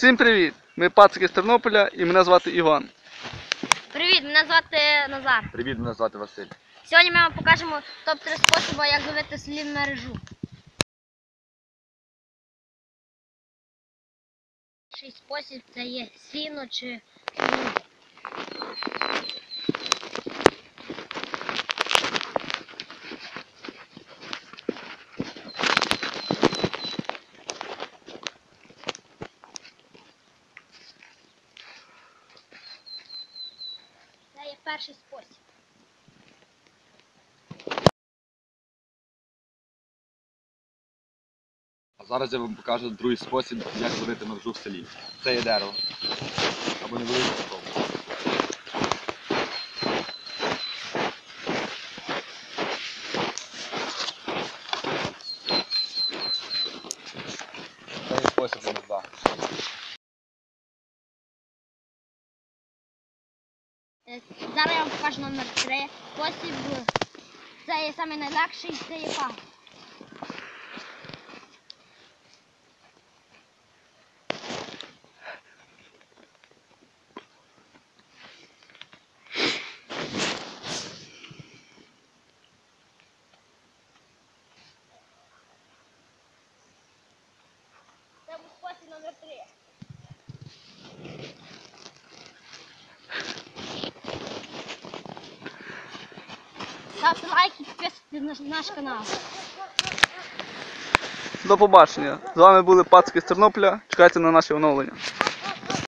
Всім привіт! Ми пацики з Тернополя і мене звати Іван. Привіт, мене звати Назар. Привіт, мене звати Василь. Сьогодні ми вам покажемо топ-3 способи, як зловити слів мережу. Перший спосіб це є сіно чи перший спосіб. А зараз я вам покажу другий спосіб, як ловити мережу в селі. Це є дерево. Або не велике такого. Це є спосіб ловити. Зараз я вам покажу номер 3 спосіб. Це є саме найлегший, це є паг. Це був спосіб номер 3. Ставте лайк і підписуйтесь на наш канал. До побачення! З вами були Пацки з Тернополя. Чекайте на наші оновлення.